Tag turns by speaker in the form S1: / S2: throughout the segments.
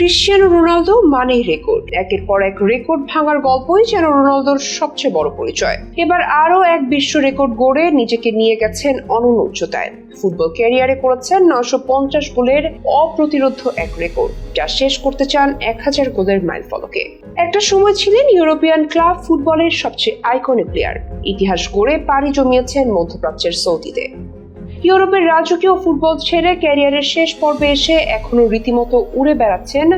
S1: Cristiano Ronaldo মানেই record একের পর এক রেকর্ড ভাঙার গল্পই যেন রোনালদোর সবচেয়ে বড় পরিচয়। এবার আরও এক বিশ্ব রেকর্ড গড়ে নিজেকে নিয়ে গেছেন অনন্য উচ্চতায়। ফুটবল ক্যারিয়ারে করেছেন নশো পঞ্চাশ গোলের অপ্রতিরোধ এক রেকর্ড যা শেষ করতে চান এক হাজার গোলের মাইল ফলকে। একটা সময় ছিলেন ইউরোপিয়ান ক্লাব ফুটবলের সবচেয়ে আইকনিক প্লেয়ার ইতিহাস গড়ে পাড়ি জমিয়েছেন মধ্যপ্রাচ্যের সৌদিতে। ইউরোপের রাজকীয় ফুটবল ছেড়ে ক্যারিয়ারের শেষ পর্বে এসে এখনও রীতিমতো উড়ে বেড়াচ্ছেন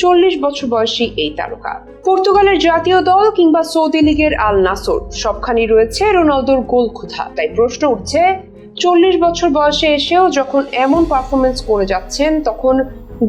S1: চল্লিশ বছর বয়সী এই তারকা। পর্তুগালের জাতীয় দল কিংবা সৌদি লীগের আল নাসর সবখানি রয়েছে রোনালদোর গোল ক্ষুধা। তাই প্রশ্ন উঠছে, চল্লিশ বছর বয়সে এসেও যখন এমন পারফরমেন্স করে যাচ্ছেন, তখন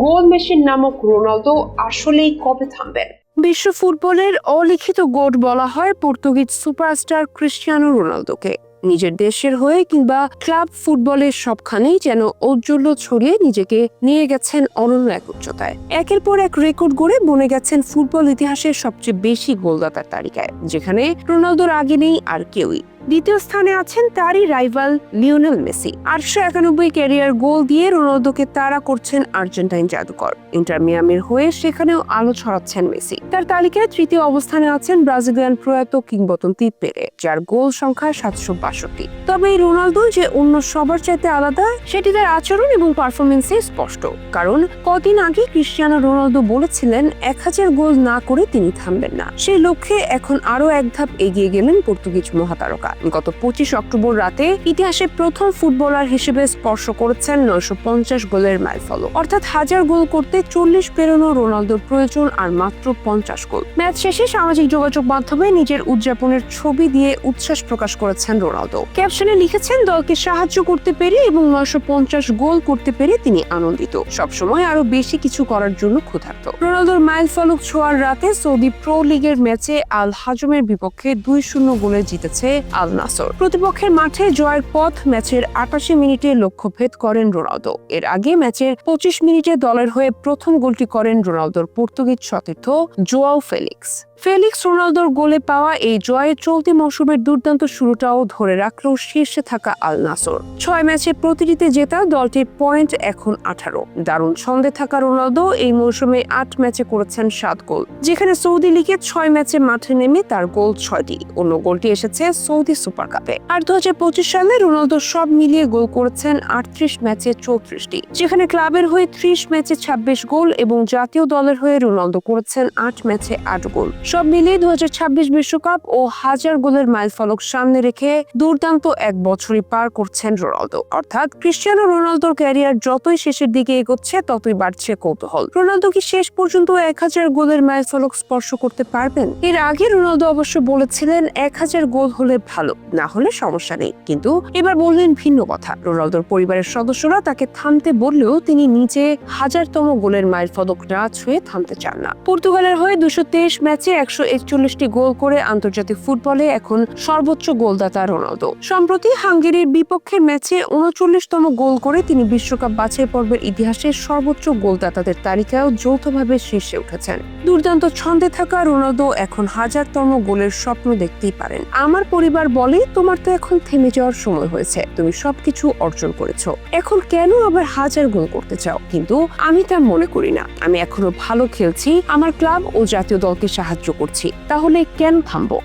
S1: গোল মেশিন নামক রোনালদো আসলেই কবে থামবেন? বিশ্ব ফুটবলের অলিখিত গোট বলা হয় পর্তুগিজ সুপারস্টার ক্রিস্টিয়ানো রোনালদোকে। নিজের দেশের হয়ে কিংবা ক্লাব ফুটবলের সবখানেই যেন ঔজ্জ্বল্য ছড়িয়ে নিজেকে নিয়ে গেছেন অনন্য এক উচ্চতায়। একের পর এক রেকর্ড গড়ে বনে গেছেন ফুটবল ইতিহাসের সবচেয়ে বেশি গোলদাতার তালিকায়, যেখানে রোনালদোর আগে নেই আর কেউই। দ্বিতীয় স্থানে আছেন তারই রাইভাল লিওনেল মেসি। আটশো একানব্বই ক্যারিয়ার গোল দিয়ে রোনালদোকে তারা করছেন আর্জেন্টাইন জাদুকর। ইন্টার মিয়ামির হয়ে সেখানেও আলো ছড়াচ্ছেন মেসি। তার তালিকায় তৃতীয় অবস্থানে আছেন ব্রাজিলিয়ান প্রয়াত কিংবদন্তি পেরে যার গোল সংখ্যা সাতশো বাষট্টি। তবে এই রোনালদো যে অন্য সবার চাইতে আলাদা, সেটি তার আচরণ এবং পারফরমেন্সে স্পষ্ট। কারণ কদিন আগে ক্রিস্টিয়ানো রোনালদো বলেছিলেন, এক হাজার গোল না করে তিনি থামবেন না। সেই লক্ষ্যে এখন আরও এক ধাপ এগিয়ে গেলেন পর্তুগিজ মহাতারকা। গত পঁচিশ অক্টোবর রাতে ইতিহাসে প্রথম ফুটবলার হিসেবে স্পর্শ করেছেন নয়শো পঞ্চাশ গোলের মাইলফলক অর্থাৎ হাজার গোল করতে চল্লিশ পেরোনো রোনালদোর প্রয়োজন আর মাত্র পঞ্চাশ গোল। ম্যাচ শেষে সামাজিক যোগাযোগ মাধ্যমে নিজের উদযাপনের ছবি দিয়ে উচ্ছ্বাস প্রকাশ করেছেন রোনালদো। ক্যাপশনে লিখেছেন, দলকে সাহায্য করতে পেরে এবং নয়শো পঞ্চাশ গোল করতে পেরে তিনি আনন্দিত। সবসময় আরও বেশি কিছু করার জন্য ক্ষুধার্ত। রোনালদোর মাইল ফলক ছোঁয়ার রাতে সৌদি প্রো লিগের ম্যাচে আল হাজমের বিপক্ষে দুই শূন্য গোলে জিতেছে আল নাসর। প্রতিপক্ষের মাঠে জয়ের পথ ম্যাচের আটাশি মিনিটে লক্ষ্যভেদ করেন রোনালদো। এর আগে ম্যাচের পঁচিশ মিনিটে দলের হয়ে প্রথম গোলটি করেন রোনালদোর পর্তুগিজ সতীর্থ জোয়াও ফেলিক্স। ফেলিক্স রোনালদোর গোলে পাওয়া এই জয়ে চলতি মৌসুমের দুর্দান্ত শুরুটাও ধরে রাখলেও শীর্ষে থাকা আল নাসর। ছয় ম্যাচে প্রতিটিতে জেতা দলটির পয়েন্ট এখন আঠারো। দারুণ ছন্দে থাকা রোনালদো এই মৌসুমে আট ম্যাচে করেছেন সাত গোল, যেখানে সৌদি লিগে ছয় ম্যাচে মাঠে নেমে তার গোল ছয়টি। অন্য গোলটি এসেছে সৌদি সুপার কাপে। আর দু হাজার পঁচিশ সালে রোনালদো সব মিলিয়ে গোল করেছেন আটত্রিশ ম্যাচে চৌত্রিশটি, যেখানে ক্লাবের হয়ে ত্রিশ ম্যাচে ছাব্বিশ গোল এবং জাতীয় দলের হয়ে রোনালদো করেছেন আট ম্যাচে আট গোল। সব মিলিয়ে দু বিশ্বকাপ ও হাজার গোলের মাইল ফলক সামনে রেখে দুর্দান্ত এক বছরই পার করছেন রোনালদো। অর্থাৎ ক্রিস্টিয়ানো রোনালদোর ক্যারিয়ার যতই শেষের দিকে এগোচ্ছে, ততই বাড়ছে কৌতূহল। রোনালদো কি শেষ পর্যন্ত এক হাজার গোলের মাইল ফলক স্পর্শ করতে পারবেন? এর আগে রোনালদো অবশ্য বলেছিলেন, এক হাজার গোল হলে ভালো, না হলে সমস্যা নেই। কিন্তু এবার বললেন ভিন্ন কথা। রোনালদোর পরিবারের সদস্যরা তাকে থামতে বললেও তিনি নিজে হাজারতম গোলের মাইল ফলক না ছুঁয়ে থামতে চান না। পর্তুগালের হয়ে দুশো ম্যাচে একশো একচল্লিশটি গোল করে আন্তর্জাতিক ফুটবলে এখন সর্বোচ্চ গোলদাতা রোনালদো। সম্প্রতি হাঙ্গেরির বিপক্ষের ম্যাচে উনচল্লিশতম গোল করে তিনি বিশ্বকাপ বাছাই পর্বের ইতিহাসে সর্বোচ্চ গোলদাতাদের তালিকায়ও যৌথভাবে শীর্ষে উঠেছেন। দুর্দান্ত ছন্দে থাকা রোনালদো এখন হাজারতম গোলের স্বপ্ন দেখতেই পারেন। আমার পরিবার বলে, তোমার তো এখন থেমে যাওয়ার সময় হয়েছে। তুমি সবকিছু অর্জন করেছ। এখন কেন আবার হাজার গোল করতে চাও? কিন্তু আমি তা মনে করি না। আমি এখনও ভালো খেলছি। আমার ক্লাব ও জাতীয় দলকে সাহায্য করছি তাহলে কেন থামবো?